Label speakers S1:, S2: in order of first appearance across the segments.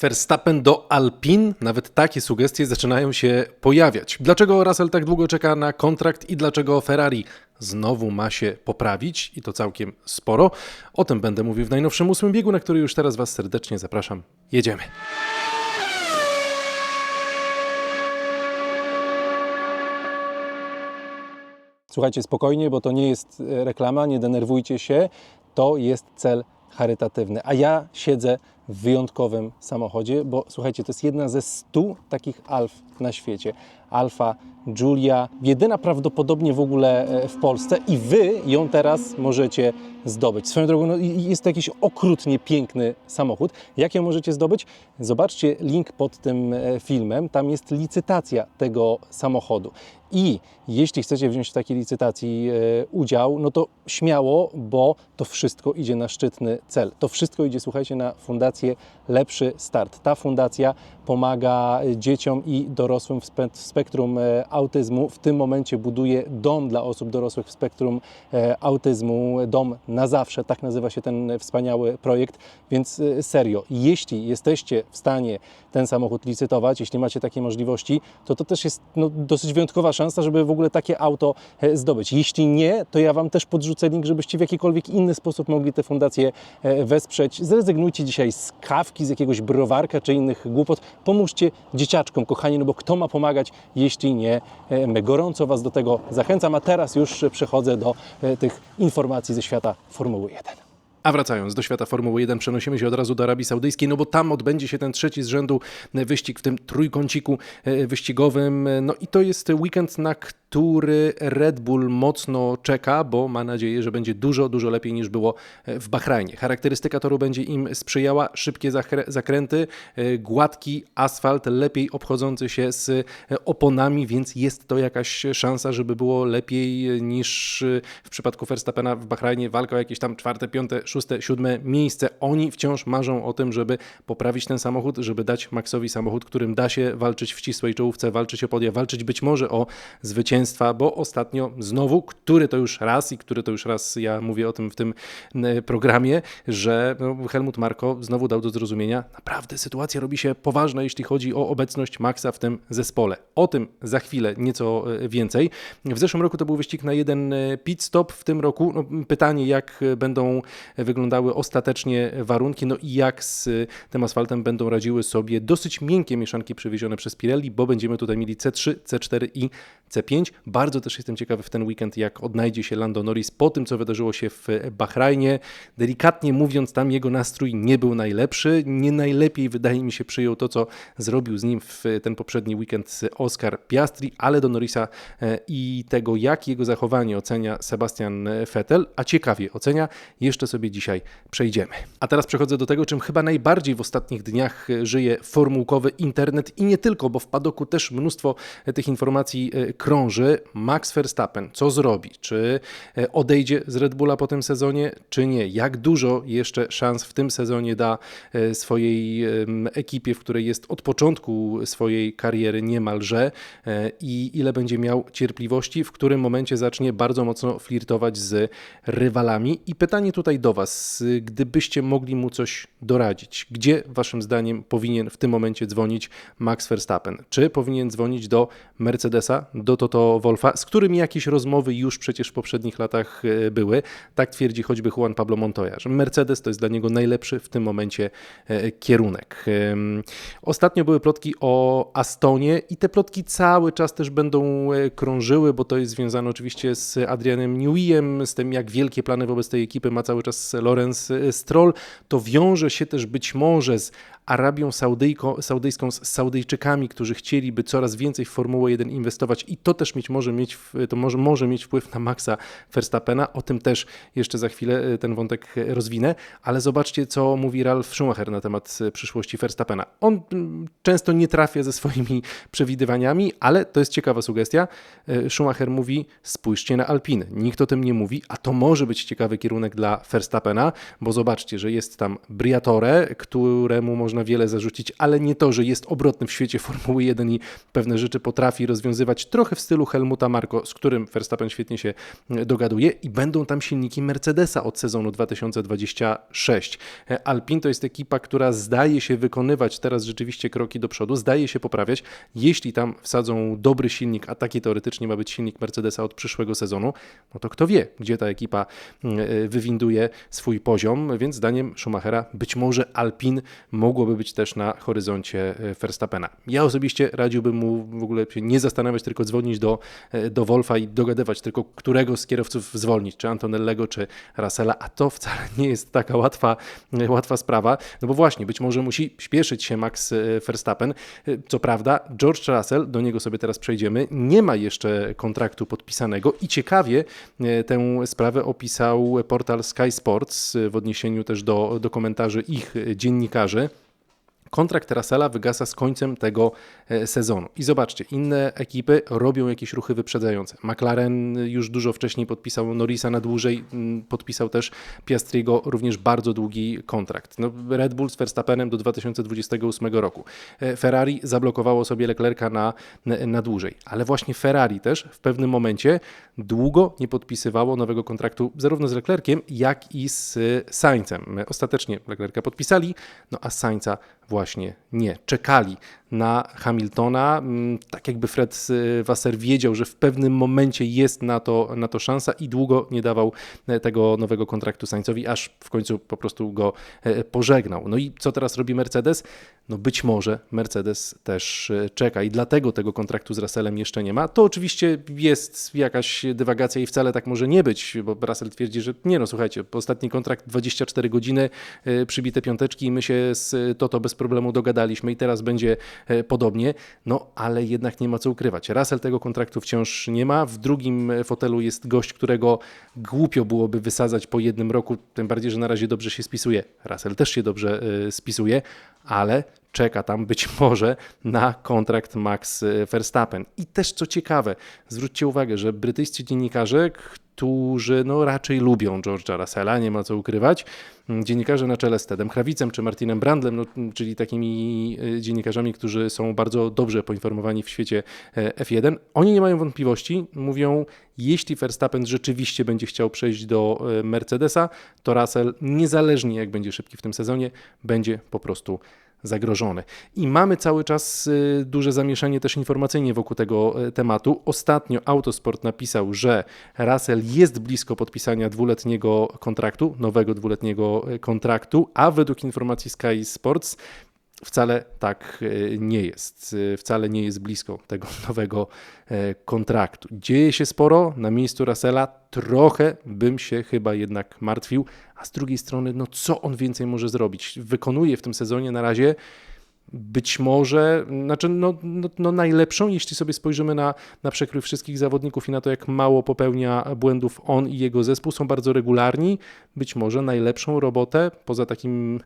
S1: Verstappen do Alpin, nawet takie sugestie zaczynają się pojawiać. Dlaczego Russell tak długo czeka na kontrakt i dlaczego Ferrari znowu ma się poprawić i to całkiem sporo? O tym będę mówił w najnowszym ósmym biegu, na który już teraz Was serdecznie zapraszam. Jedziemy. Słuchajcie spokojnie, bo to nie jest e, reklama, nie denerwujcie się. To jest cel charytatywny. A ja siedzę w wyjątkowym samochodzie, bo słuchajcie, to jest jedna ze stu takich Alf na świecie. Alfa Giulia, jedyna prawdopodobnie w ogóle e, w Polsce i Wy ją teraz możecie zdobyć. Swoją drogą, no, jest to jakiś okrutnie piękny samochód. Jak ją możecie zdobyć? Zobaczcie link pod tym e, filmem, tam jest licytacja tego samochodu. I jeśli chcecie wziąć w takiej licytacji e, udział, no to śmiało, bo to wszystko idzie na szczytny cel. To wszystko idzie, słuchajcie, na Fundację Lepszy Start. Ta fundacja pomaga dzieciom i dorosłym w spe- w spektrum e, autyzmu. W tym momencie buduje dom dla osób dorosłych w spektrum e, autyzmu. Dom na zawsze, tak nazywa się ten wspaniały projekt. Więc e, serio, jeśli jesteście w stanie ten samochód licytować, jeśli macie takie możliwości, to to też jest no, dosyć wyjątkowa szansa, żeby w ogóle takie auto zdobyć. Jeśli nie, to ja Wam też podrzucę link, żebyście w jakikolwiek inny sposób mogli tę fundację wesprzeć. Zrezygnujcie dzisiaj z kawki, z jakiegoś browarka czy innych głupot. Pomóżcie dzieciaczkom, kochani, no bo kto ma pomagać, jeśli nie my. Gorąco Was do tego zachęcam, a teraz już przechodzę do e, tych informacji ze świata Formuły 1. A wracając do świata Formuły 1, przenosimy się od razu do Arabii Saudyjskiej, no bo tam odbędzie się ten trzeci z rzędu wyścig w tym trójkąciku e, wyścigowym. No i to jest weekend, na który Red Bull mocno czeka, bo ma nadzieję, że będzie dużo, dużo lepiej niż było e, w Bahrajnie. Charakterystyka toru będzie im sprzyjała, szybkie zakrę- zakręty, e, gładki asfalt, lepiej obchodzący się z e, oponami, więc jest to jakaś szansa, żeby było lepiej e, niż e, w przypadku Verstappena w Bahrajnie. Walka o jakieś tam czwarte, piąte, szóste, siódme miejsce. Oni wciąż marzą o tym, żeby poprawić ten samochód, żeby dać Maxowi samochód, którym da się walczyć w ścisłej czołówce, walczyć o podia, walczyć być może o zwycięstwa, bo ostatnio znowu, który to już raz i który to już raz ja mówię o tym w tym programie, że no, Helmut Marko znowu dał do zrozumienia, naprawdę sytuacja robi się poważna, jeśli chodzi o obecność Maxa w tym zespole. O tym za chwilę nieco e, więcej. W zeszłym roku to był wyścig na jeden e, pit stop, w tym roku no, pytanie, jak będą wyglądały ostatecznie warunki, no i jak z tym asfaltem będą radziły sobie dosyć miękkie mieszanki przywiezione przez Pirelli, bo będziemy tutaj mieli C3, C4 i C5. Bardzo też jestem ciekawy w ten weekend, jak odnajdzie się Lando Norris po tym, co wydarzyło się w Bahrajnie. Delikatnie mówiąc, tam jego nastrój nie był najlepszy. Nie najlepiej, wydaje mi się, przyjął to, co zrobił z nim w ten poprzedni weekend Oscar Piastri, ale do Norrisa e, i tego, jak jego zachowanie ocenia Sebastian Vettel, a ciekawie ocenia, jeszcze sobie dzisiaj przejdziemy. A teraz przechodzę do tego, czym chyba najbardziej w ostatnich dniach e, żyje formułkowy internet i nie tylko, bo w padoku też mnóstwo e, tych informacji e, krąży. Max Verstappen, co zrobi? Czy odejdzie z Red Bulla po tym sezonie, czy nie? Jak dużo jeszcze szans w tym sezonie da swojej ekipie, w której jest od początku swojej kariery niemalże i ile będzie miał cierpliwości, w którym momencie zacznie bardzo mocno flirtować z rywalami. I pytanie tutaj do Was, gdybyście mogli mu coś doradzić, gdzie Waszym zdaniem powinien w tym momencie dzwonić Max Verstappen? Czy powinien dzwonić do Mercedesa, do Toto Wolfa, z którymi jakieś rozmowy już przecież w poprzednich latach e, były? Tak twierdzi choćby Juan Pablo Montoya, że Mercedes to jest dla niego najlepszy w tym momencie e, kierunek. Ostatnio były plotki o Astonie i te plotki cały czas też będą e, krążyły, bo to jest związane oczywiście z Adrianem Neweyem, z tym jak wielkie plany wobec tej ekipy ma cały czas Lorenz e, Stroll. To wiąże się też być może z Arabią Saudyjko, Saudyjską, z Saudyjczykami, którzy chcieliby coraz więcej w Formułę 1 inwestować i to też mieć, może, mieć, to może, może mieć wpływ na Maxa Verstappena. O tym też jeszcze za chwilę e, ten wątek e, rozwinę, ale zobaczcie, co mówi Ralf Schumacher na temat e, przyszłości Verstappena. On często nie trafia ze swoimi przewidywaniami, ale to jest ciekawa sugestia. Schumacher mówi, spójrzcie na Alpiny. Nikt o tym nie mówi, a to może być ciekawy kierunek dla Verstappena, bo zobaczcie, że jest tam Briatore, któremu można można wiele zarzucić, ale nie to, że jest obrotny w świecie Formuły 1 i pewne rzeczy potrafi rozwiązywać trochę w stylu Helmuta Marko, z którym Verstappen świetnie się dogaduje i będą tam silniki Mercedesa od sezonu 2026. Alpine to jest ekipa, która zdaje się wykonywać teraz rzeczywiście kroki do przodu, zdaje się poprawiać. Jeśli tam wsadzą dobry silnik, a taki teoretycznie ma być silnik Mercedesa od przyszłego sezonu, no to kto wie, gdzie ta ekipa mm, wywinduje swój poziom, więc zdaniem Schumachera być może Alpin mogłoby być też na horyzoncie e, Verstappena. Ja osobiście radziłbym mu w ogóle się nie zastanawiać, tylko dzwonić do, e, do Wolfa i dogadywać tylko, którego z kierowców zwolnić, czy Antonellego, czy Russella, a to wcale nie jest taka łatwa, e, łatwa sprawa, no bo właśnie, być może musi śpieszyć się Max Verstappen. Co prawda, George Russell, do niego sobie teraz przejdziemy, nie ma jeszcze kontraktu podpisanego i ciekawie tę sprawę opisał portal Sky Sports w odniesieniu też do, do komentarzy ich dziennikarzy. Kontrakt Russella wygasa z końcem tego e, sezonu. I zobaczcie, inne ekipy robią jakieś ruchy wyprzedzające. McLaren już dużo wcześniej podpisał Norrisa na dłużej, podpisał też Piastriego również bardzo długi kontrakt. No, Red Bull z Verstappenem do 2028 roku. E, Ferrari zablokowało sobie Leclerca na, na dłużej, ale właśnie Ferrari też w pewnym momencie długo nie podpisywało nowego kontraktu zarówno z Leclerciem, jak i z Saincem. Ostatecznie Leclerca podpisali, no a Sainza właśnie nie. Czekali na Hamiltona, mm, tak jakby Fred Wasser wiedział, że w pewnym momencie jest na to, na to szansa i długo nie dawał e, tego nowego kontraktu Sainzowi, aż w końcu po prostu go e, pożegnał. No i co teraz robi Mercedes? No być może Mercedes też e, czeka i dlatego tego kontraktu z Russellem jeszcze nie ma. To oczywiście jest jakaś dywagacja i wcale tak może nie być, bo Russell twierdzi, że nie no słuchajcie, ostatni kontrakt 24 godziny, przybite piąteczki i my się z Toto bez problemu dogadaliśmy i teraz będzie E, podobnie, no ale jednak nie ma co ukrywać. Russell tego kontraktu wciąż nie ma. W drugim fotelu jest gość, którego głupio byłoby wysadzać po jednym roku, tym bardziej, że na razie dobrze się spisuje. Russell też się dobrze e, spisuje, ale czeka tam być może na kontrakt Max e, Verstappen. I też co ciekawe, zwróćcie uwagę, że brytyjscy dziennikarze, którzy no, raczej lubią George'a Russella, nie ma co ukrywać. Mm, dziennikarze na czele z Tedem Krawicem czy Martinem Brandlem, no, czyli takimi e, dziennikarzami, którzy są bardzo dobrze poinformowani w świecie e, F1, oni nie mają wątpliwości, mówią, jeśli Verstappen rzeczywiście będzie chciał przejść do e, Mercedesa, to Russell, niezależnie jak będzie szybki w tym sezonie, będzie po prostu zagrożony. I mamy cały czas y, duże zamieszanie też informacyjnie wokół tego y, tematu. Ostatnio Autosport napisał, że Russell jest blisko podpisania dwuletniego kontraktu, nowego dwuletniego y, kontraktu, a według informacji Sky Sports Wcale tak nie jest. Wcale nie jest blisko tego nowego kontraktu. Dzieje się sporo. Na miejscu Russella trochę bym się chyba jednak martwił a z drugiej strony, no co on więcej może zrobić? Wykonuje w tym sezonie na razie być może, znaczy no, no, no, najlepszą, jeśli sobie spojrzymy na, na przekrój wszystkich zawodników i na to, jak mało popełnia błędów on i jego zespół, są bardzo regularni, być może najlepszą robotę, poza takim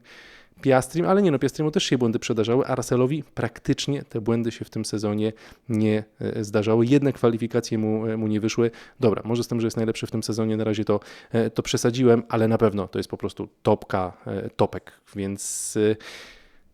S1: Piastrim, ale nie no, Piastrimu też się błędy przedarzały, a Russellowi praktycznie te błędy się w tym sezonie nie e, zdarzały. Jedne kwalifikacje mu, e, mu nie wyszły. Dobra, może z tym, że jest najlepszy w tym sezonie, na razie to, e, to przesadziłem, ale na pewno to jest po prostu topka, topek, więc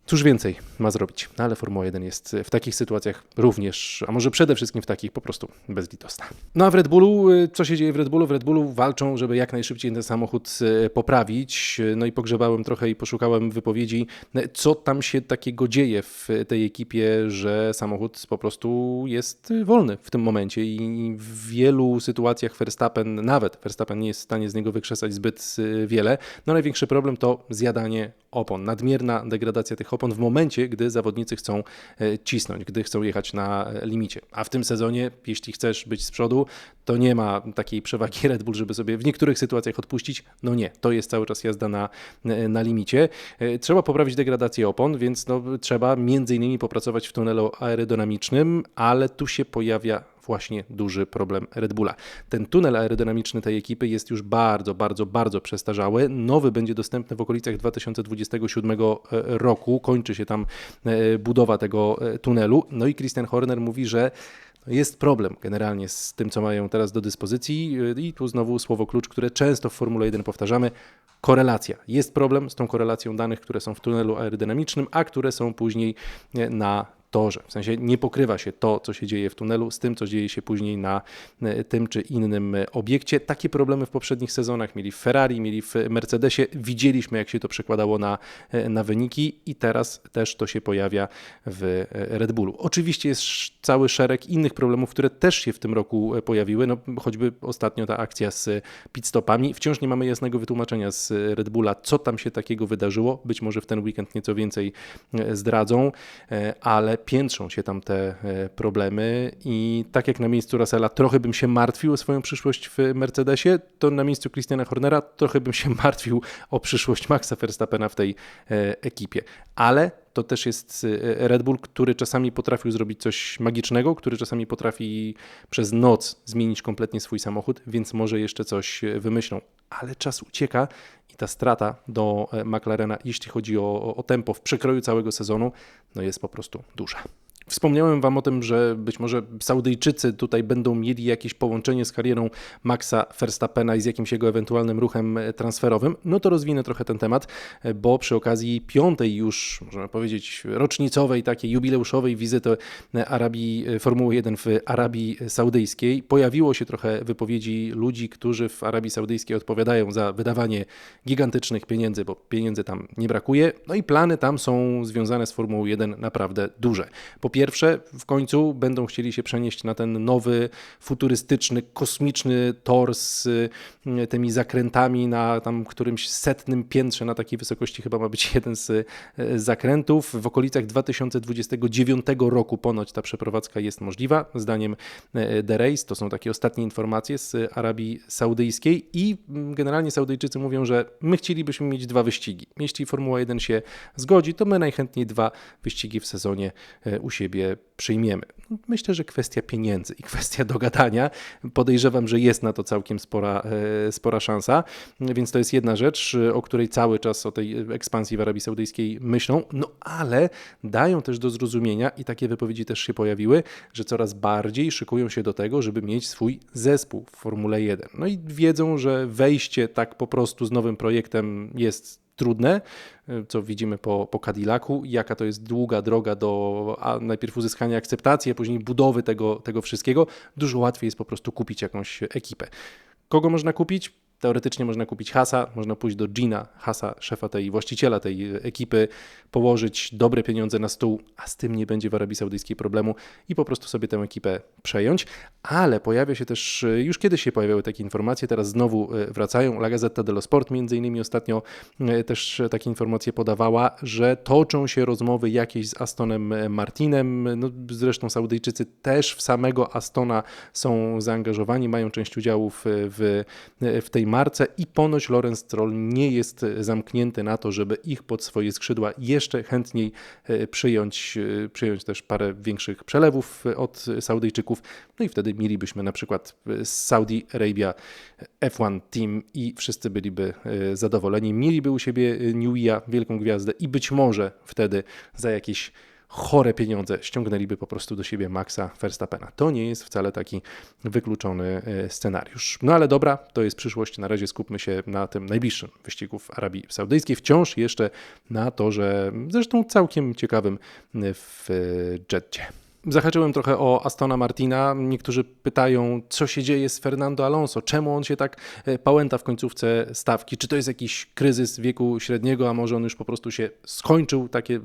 S1: Cóż więcej ma zrobić, no, ale Formuła 1 jest w takich sytuacjach również, a może przede wszystkim w takich po prostu bezlitosna. No a w Red Bullu, y, co się dzieje w Red Bullu? W Red Bullu walczą, żeby jak najszybciej ten samochód y, poprawić. No i pogrzebałem trochę i poszukałem wypowiedzi, y, co tam się takiego dzieje w tej ekipie, że samochód po prostu jest wolny w tym momencie i w wielu sytuacjach Verstappen, nawet Verstappen nie jest w stanie z niego wykrzesać zbyt wiele. No największy problem to zjadanie opon, nadmierna degradacja tych opon w momencie, gdy zawodnicy chcą e, cisnąć, gdy chcą jechać na e, limicie. A w tym sezonie, jeśli chcesz być z przodu, to nie ma takiej przewagi Red Bull, żeby sobie w niektórych sytuacjach odpuścić. No nie, to jest cały czas jazda na, e, na limicie. Trzeba poprawić degradację opon, więc no, trzeba między innymi popracować w tunelu aerodynamicznym, ale tu się pojawia właśnie duży problem Red Bulla. Ten tunel aerodynamiczny tej ekipy jest już bardzo, bardzo, bardzo przestarzały. Nowy będzie dostępny w okolicach 2027 e, roku. Kończy się tam e, budowa tego e, tunelu. No i Christian Horner mówi, że Jest problem generalnie z tym, co mają teraz do dyspozycji i tu znowu słowo klucz, które często w Formule 1 powtarzamy, korelacja. Jest problem z tą korelacją danych, które są w tunelu aerodynamicznym, a które są później na torze. W sensie nie pokrywa się to, co się dzieje w tunelu, z tym, co dzieje się później na e, tym czy innym e, obiekcie. Takie problemy w poprzednich sezonach mieli w Ferrari, mieli w Mercedesie. Widzieliśmy, jak się to przekładało na, e, na wyniki, i teraz też to się pojawia w Red Bullu. Oczywiście jest cały szereg innych problemów, które też się w tym roku pojawiły. No, choćby ostatnio ta akcja z pitstopami. Wciąż nie mamy jasnego wytłumaczenia z Red Bulla, co tam się takiego wydarzyło. Być może w ten weekend nieco więcej zdradzą, ale piętrzą się tam te e, problemy i tak jak na miejscu Russella trochę bym się martwił o swoją przyszłość w Mercedesie, to na miejscu Christiana Hornera trochę bym się martwił o przyszłość Maxa Verstappena w tej e, ekipie. Ale to też jest e, Red Bull, który czasami potrafił zrobić coś magicznego, który czasami potrafi przez noc zmienić kompletnie swój samochód, więc może jeszcze coś wymyślą. Ale czas ucieka i ta strata do McLarena, jeśli chodzi o, o tempo w przekroju całego sezonu, no jest po prostu duża. Wspomniałem Wam o tym, że być może Saudyjczycy tutaj będą mieli jakieś połączenie z karierą Maxa Verstappena i z jakimś jego ewentualnym ruchem transferowym. No to rozwinę trochę ten temat, bo przy okazji piątej już, możemy powiedzieć, rocznicowej, takiej jubileuszowej wizyty Arabii, Formuły 1 w Arabii Saudyjskiej pojawiło się trochę wypowiedzi ludzi, którzy w Arabii Saudyjskiej odpowiadają za wydawanie gigantycznych pieniędzy, bo pieniędzy tam nie brakuje. No i plany tam są związane z Formułą 1 naprawdę duże. Po pierwsze, w końcu będą chcieli się przenieść na ten nowy, futurystyczny, kosmiczny tor z mm, tymi zakrętami na tam którymś setnym piętrze, na takiej wysokości chyba ma być jeden z e, zakrętów. W okolicach 2029 roku ponoć ta przeprowadzka jest możliwa, zdaniem e, The Race. To są takie ostatnie informacje z Arabii Saudyjskiej i mm, generalnie Saudyjczycy mówią, że my chcielibyśmy mieć dwa wyścigi. Jeśli Formuła 1 się zgodzi, to my najchętniej dwa wyścigi w sezonie e, u siebie przyjmiemy. Myślę, że kwestia pieniędzy i kwestia dogadania. Podejrzewam, że jest na to całkiem spora, e, spora szansa, więc to jest jedna rzecz, o której cały czas o tej ekspansji w Arabii Saudyjskiej myślą, no ale dają też do zrozumienia i takie wypowiedzi też się pojawiły, że coraz bardziej szykują się do tego, żeby mieć swój zespół w Formule 1. No i wiedzą, że wejście tak po prostu z nowym projektem jest trudne, co widzimy po, po Cadillacu, jaka to jest długa droga do a najpierw uzyskania akceptacji, a później budowy tego, tego wszystkiego. Dużo łatwiej jest po prostu kupić jakąś ekipę. Kogo można kupić? Teoretycznie można kupić Hasa, można pójść do Gina, Hasa, szefa tej, właściciela tej ekipy, położyć dobre pieniądze na stół, a z tym nie będzie w Arabii Saudyjskiej problemu i po prostu sobie tę ekipę przejąć. Ale pojawia się też, już kiedyś się pojawiały takie informacje, teraz znowu e, wracają. La Gazzetta dello Sport między innymi ostatnio e, też takie informacje podawała, że toczą się rozmowy jakieś z Astonem Martinem. No, zresztą Saudyjczycy też w samego Astona są zaangażowani, mają część udziałów w, w tej marce i ponoć Lorenz Stroll nie jest zamknięty na to, żeby ich pod swoje skrzydła jeszcze chętniej e, przyjąć, e, przyjąć też parę większych przelewów od Saudyjczyków. No i wtedy mielibyśmy na przykład Saudi Arabia F1 Team i wszyscy byliby e, zadowoleni. Mieliby u siebie Newya, wielką gwiazdę i być może wtedy za jakieś chore pieniądze ściągnęliby po prostu do siebie Maxa Verstappena. To nie jest wcale taki wykluczony e, scenariusz. No ale dobra, to jest przyszłość. Na razie skupmy się na tym najbliższym wyścigu w Arabii Saudyjskiej. Wciąż jeszcze na torze, zresztą całkiem ciekawym w Jeddzie. Zahaczyłem trochę o Astona Martina. Niektórzy pytają, co się dzieje z Fernando Alonso, czemu on się tak e, pałęta w końcówce stawki, czy to jest jakiś kryzys wieku średniego, a może on już po prostu się skończył. Takie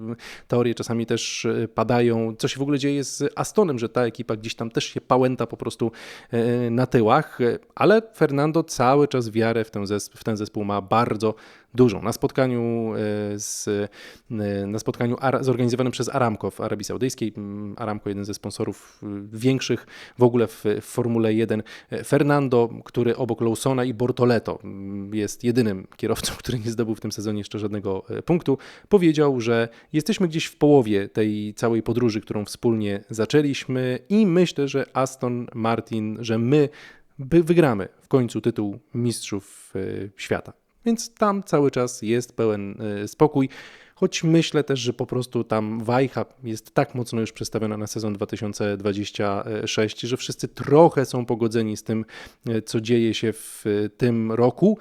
S1: teorie czasami też e, padają. Co się w ogóle dzieje z Astonem, że ta ekipa gdzieś tam też się pałęta po prostu e, na tyłach, ale Fernando cały czas wiarę w ten zespół, w ten zespół ma bardzo dużą. Na spotkaniu, e, z, e, na spotkaniu zorganizowanym przez Aramco w Arabii Saudyjskiej, Aramco jeden ze sponsorów e, większych w ogóle w, w Formule 1, Fernando, który obok Lawsona i Bortoleto jest jedynym kierowcą, który nie zdobył w tym sezonie jeszcze żadnego punktu, powiedział, że jesteśmy gdzieś w połowie tej całej podróży, którą wspólnie zaczęliśmy i myślę, że Aston Martin, że my wygramy w końcu tytuł mistrzów świata. Więc tam cały czas jest pełen e, spokój. choć myślę też, że po prostu tam wajcha jest tak mocno już przestawiona na sezon 2026, że wszyscy trochę są pogodzeni z tym, co dzieje się w tym roku.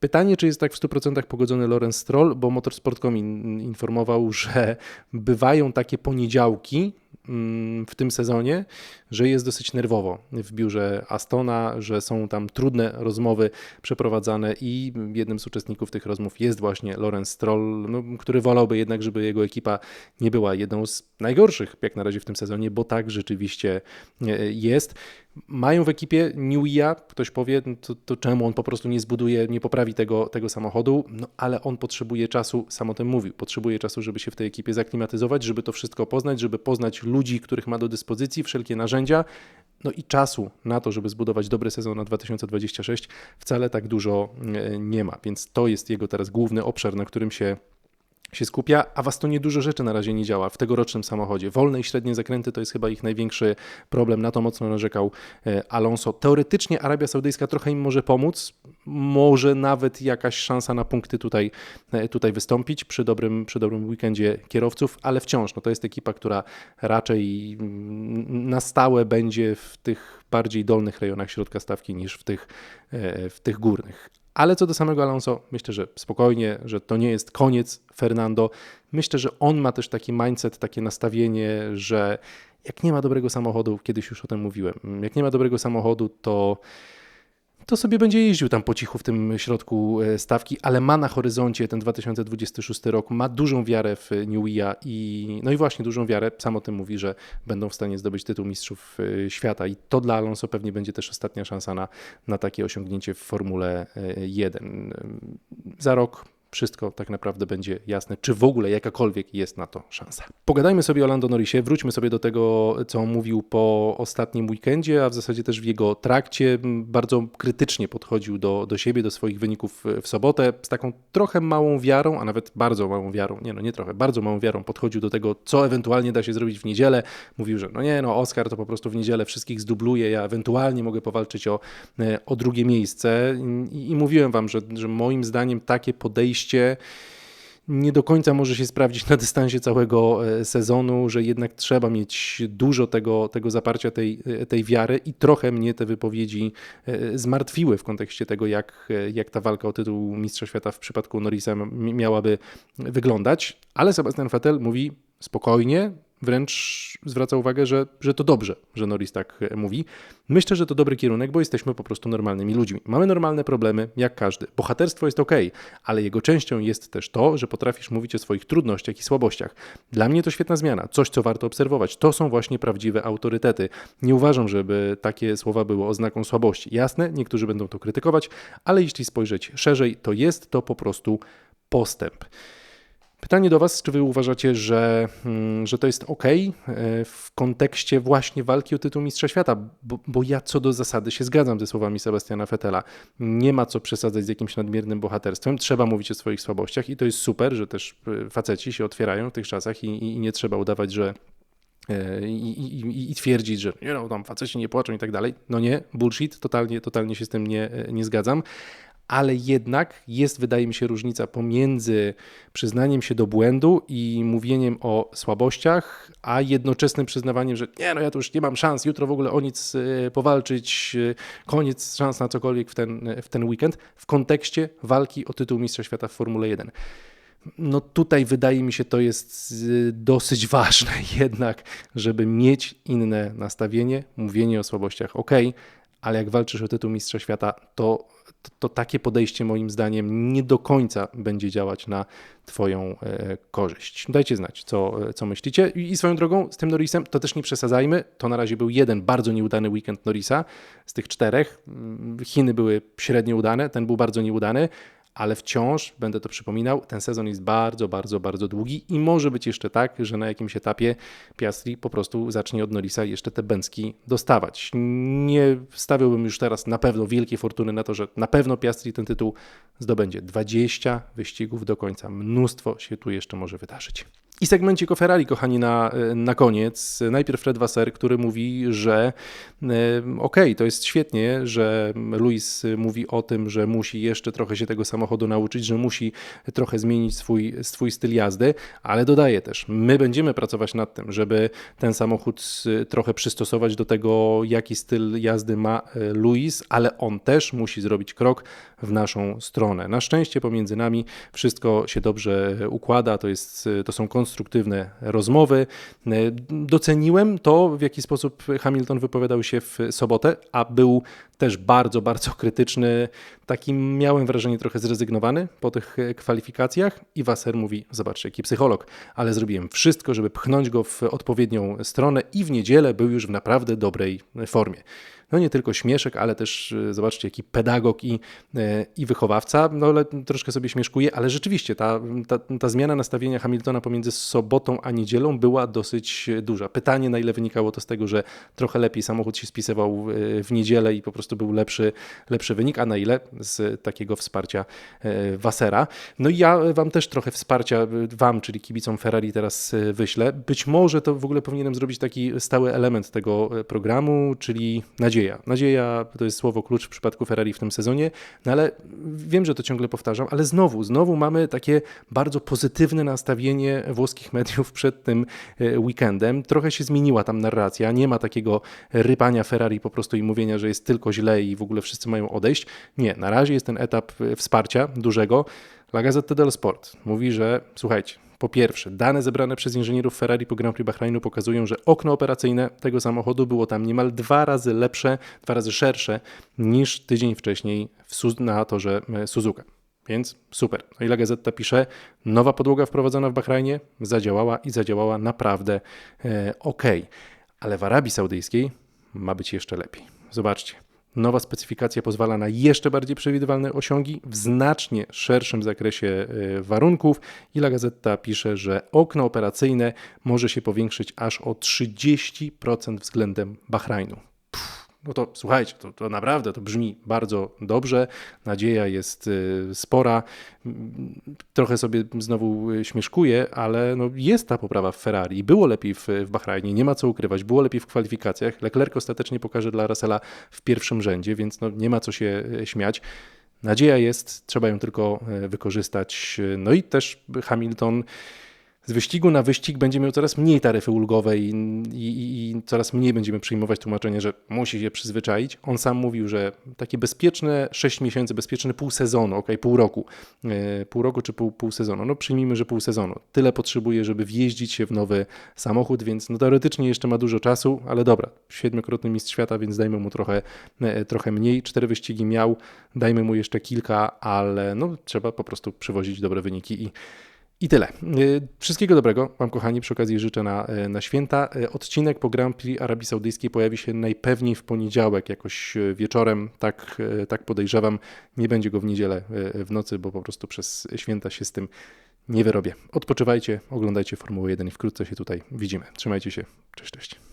S1: Pytanie, czy jest tak w 100% pogodzony Lorenz Stroll, bo Motorsport.com informował, że bywają takie poniedziałki, w tym sezonie, że jest dosyć nerwowo w biurze Astona, że są tam trudne rozmowy przeprowadzane i jednym z uczestników tych rozmów jest właśnie Lorenz Stroll, no, który wolałby jednak, żeby jego ekipa nie była jedną z najgorszych jak na razie w tym sezonie, bo tak rzeczywiście e, jest. Mają w ekipie Newya, ktoś powie, no to, to, czemu on po prostu nie zbuduje, nie poprawi tego, tego samochodu, no ale on potrzebuje czasu, sam o tym mówił, potrzebuje czasu, żeby się w tej ekipie zaklimatyzować, żeby to wszystko poznać, żeby poznać ludzi, których ma do dyspozycji, wszelkie narzędzia, no i czasu na to, żeby zbudować dobry sezon na 2026 wcale tak dużo e, nie ma, więc to jest jego teraz główny obszar, na którym się się skupia, a was to niedużo rzeczy na razie nie działa w tegorocznym samochodzie. Wolne i średnie zakręty to jest chyba ich największy problem, na to mocno narzekał e, Alonso. Teoretycznie Arabia Saudyjska trochę im może pomóc, może nawet jakaś szansa na punkty tutaj, e, tutaj wystąpić przy dobrym, przy dobrym weekendzie kierowców, ale wciąż no to jest ekipa, która raczej mm, na stałe będzie w tych bardziej dolnych rejonach środka stawki niż w tych, e, w tych górnych. Ale co do samego Alonso, myślę, że spokojnie, że to nie jest koniec Fernando. Myślę, że on ma też taki mindset, takie nastawienie, że jak nie ma dobrego samochodu, kiedyś już o tym mówiłem, jak nie ma dobrego samochodu, to to sobie będzie jeździł tam po cichu w tym środku e, stawki, ale ma na horyzoncie ten 2026 rok, ma dużą wiarę w Newya i no i właśnie dużą wiarę, sam o tym mówi, że będą w stanie zdobyć tytuł mistrzów e, świata i to dla Alonso pewnie będzie też ostatnia szansa na, na takie osiągnięcie w Formule 1. E, Za rok wszystko tak naprawdę będzie jasne, czy w ogóle jakakolwiek jest na to szansa. Pogadajmy sobie o Lando Norrisie, wróćmy sobie do tego, co on mówił po ostatnim weekendzie, a w zasadzie też w jego trakcie. Bardzo krytycznie podchodził do, do siebie, do swoich wyników w sobotę, z taką trochę małą wiarą, a nawet bardzo małą wiarą, nie no nie trochę, bardzo małą wiarą podchodził do tego, co ewentualnie da się zrobić w niedzielę. Mówił, że no nie no, Oscar to po prostu w niedzielę wszystkich zdubluje, ja ewentualnie mogę powalczyć o, e, o drugie miejsce I, i mówiłem wam, że, że moim zdaniem takie podejście nie do końca może się sprawdzić na dystansie całego e, sezonu, że jednak trzeba mieć dużo tego, tego zaparcia, tej, e, tej wiary i trochę mnie te wypowiedzi e, zmartwiły w kontekście tego, jak, jak ta walka o tytuł Mistrza Świata w przypadku Norrisa miałaby wyglądać. Ale Sebastian Vettel mówi spokojnie, wręcz zwraca uwagę, że, że to dobrze, że Norris tak e, mówi. Myślę, że to dobry kierunek, bo jesteśmy po prostu normalnymi ludźmi. Mamy normalne problemy, jak każdy. Bohaterstwo jest ok, ale jego częścią jest też to, że potrafisz mówić o swoich trudnościach i słabościach. Dla mnie to świetna zmiana, coś, co warto obserwować. To są właśnie prawdziwe autorytety. Nie uważam, żeby takie słowa były oznaką słabości. Jasne, niektórzy będą to krytykować, ale jeśli spojrzeć szerzej, to jest to po prostu postęp. Pytanie do Was, czy Wy uważacie, że, mm, że to jest ok e, w kontekście właśnie walki o tytuł Mistrza Świata? Bo, bo, ja co do zasady się zgadzam ze słowami Sebastiana Fetela. Nie ma co przesadzać z jakimś nadmiernym bohaterstwem, trzeba mówić o swoich słabościach i to jest super, że też e, faceci się otwierają w tych czasach i, i nie trzeba udawać, że e, i, i, i, twierdzić, że nie no, tam faceci nie płaczą i tak dalej. No nie, bullshit, totalnie, totalnie się z tym nie, nie zgadzam ale jednak jest, wydaje mi się, różnica pomiędzy przyznaniem się do błędu i mówieniem o słabościach, a jednoczesnym przyznawaniem, że nie, no ja tu już nie mam szans, jutro w ogóle o nic e, powalczyć, e, koniec szans na cokolwiek w ten, w ten weekend, w kontekście walki o tytuł Mistrza Świata w Formule 1 no tutaj wydaje mi się to jest e, dosyć ważne jednak, żeby mieć inne nastawienie, mówienie o słabościach. Ok, ale jak walczysz o tytuł Mistrza Świata, to to, to, takie podejście moim zdaniem nie do końca będzie działać na Twoją e, korzyść. Dajcie znać, co, co myślicie. I, I, swoją drogą z tym Norrisem to też nie przesadzajmy. To na razie był jeden bardzo nieudany weekend Norrisa z tych czterech. Chiny były średnio udane, ten był bardzo nieudany ale wciąż, będę to przypominał, ten sezon jest bardzo, bardzo, bardzo długi i może być jeszcze tak, że na jakimś etapie Piastri po prostu zacznie od Norisa jeszcze te bęcki dostawać. Nie stawiałbym już teraz na pewno wielkiej fortuny na to, że na pewno Piastri ten tytuł zdobędzie. 20 wyścigów do końca, mnóstwo się tu jeszcze może wydarzyć. I segmencik o Ferrari, kochani, na, na koniec. Najpierw Fred Wasser, który mówi, że e, okej, okay, to jest świetnie, że Luis mówi o tym, że musi jeszcze trochę się tego samochodu nauczyć, że musi trochę zmienić swój, swój styl jazdy, ale dodaje też, my będziemy pracować nad tym, żeby ten samochód trochę przystosować do tego, jaki styl jazdy ma e, Luis, ale on też musi zrobić krok w naszą stronę. Na szczęście pomiędzy nami wszystko się dobrze układa, to, jest, to są konstruktywne rozmowy. Doceniłem to, w jaki sposób Hamilton wypowiadał się w sobotę, a był też bardzo, bardzo krytyczny. Takim miałem wrażenie trochę zrezygnowany po tych kwalifikacjach i Wasser mówi, zobaczcie, jaki psycholog, ale zrobiłem wszystko, żeby pchnąć go w odpowiednią stronę i w niedzielę był już w naprawdę dobrej formie no nie tylko śmieszek, ale też e, zobaczcie, jaki pedagog i, e, i wychowawca, no ale troszkę sobie śmieszkuje, ale rzeczywiście ta, ta, ta zmiana nastawienia Hamiltona pomiędzy sobotą a niedzielą była dosyć duża. Pytanie, na ile wynikało to z tego, że trochę lepiej samochód się spisywał e, w niedzielę i po prostu był lepszy, lepszy wynik, a na ile z takiego wsparcia Wasera. No i ja Wam też trochę wsparcia, Wam, czyli kibicom Ferrari teraz wyślę. Być może to w ogóle powinienem zrobić taki stały element tego programu, czyli nadzieję nadzieja. Nadzieja to jest słowo klucz w przypadku Ferrari w tym sezonie, no ale wiem, że to ciągle powtarzam, ale znowu, znowu mamy takie bardzo pozytywne nastawienie włoskich mediów przed tym e, weekendem. Trochę się zmieniła tam narracja, nie ma takiego rypania Ferrari po prostu i mówienia, że jest tylko źle i w ogóle wszyscy mają odejść. Nie, na razie jest ten etap e, wsparcia dużego. La Gazzetta dello Sport mówi, że słuchajcie, po pierwsze, dane zebrane przez inżynierów Ferrari po Grand Prix Bahrainu pokazują, że okno operacyjne tego samochodu było tam niemal dwa razy lepsze, dwa razy szersze niż tydzień wcześniej na torze e, Suzuka. Więc super. No i La Gazeta pisze, nowa podłoga wprowadzona w Bahrajnie zadziałała i zadziałała naprawdę e, ok. Ale w Arabii Saudyjskiej ma być jeszcze lepiej. Zobaczcie. Nowa specyfikacja pozwala na jeszcze bardziej przewidywalne osiągi w znacznie szerszym zakresie e, warunków i La Gazeta pisze, że okno operacyjne może się powiększyć aż o 30% względem Bahrajnu no to słuchajcie, to, to naprawdę to brzmi bardzo dobrze, nadzieja jest y, spora. Trochę sobie znowu śmieszkuję, ale no jest ta poprawa w Ferrari. Było lepiej w, w Bahrajnie, nie ma co ukrywać. Było lepiej w kwalifikacjach. Leclerc ostatecznie pokaże dla Russella w pierwszym rzędzie, więc no nie ma co się e, śmiać. Nadzieja jest, trzeba ją tylko wykorzystać. No i też Hamilton z wyścigu na wyścig będzie miał coraz mniej taryfy ulgowej i, i, i, coraz mniej będziemy przyjmować tłumaczenie, że musi się przyzwyczaić. On sam mówił, że takie bezpieczne 6 miesięcy, bezpieczne pół sezonu, ok, pół roku, yy, pół roku czy pół, pół sezonu, no przyjmijmy, że pół sezonu. Tyle potrzebuje, żeby wjeździć się w nowy samochód, więc no teoretycznie jeszcze ma dużo czasu, ale dobra, siedmiokrotny mistrz świata, więc dajmy mu trochę, yy, trochę mniej. Cztery wyścigi miał, dajmy mu jeszcze kilka, ale no trzeba po prostu przywozić dobre wyniki i i tyle. Y, wszystkiego dobrego Wam, kochani, przy okazji życzę na, y, na święta. Y, odcinek po Grand Prix Arabii Saudyjskiej pojawi się najpewniej w poniedziałek, jakoś wieczorem, tak, tak podejrzewam. Nie będzie go w niedzielę w nocy, bo po prostu przez święta się z tym nie wyrobię. Odpoczywajcie, oglądajcie Formułę 1 i wkrótce się tutaj widzimy. Trzymajcie się. Cześć, cześć.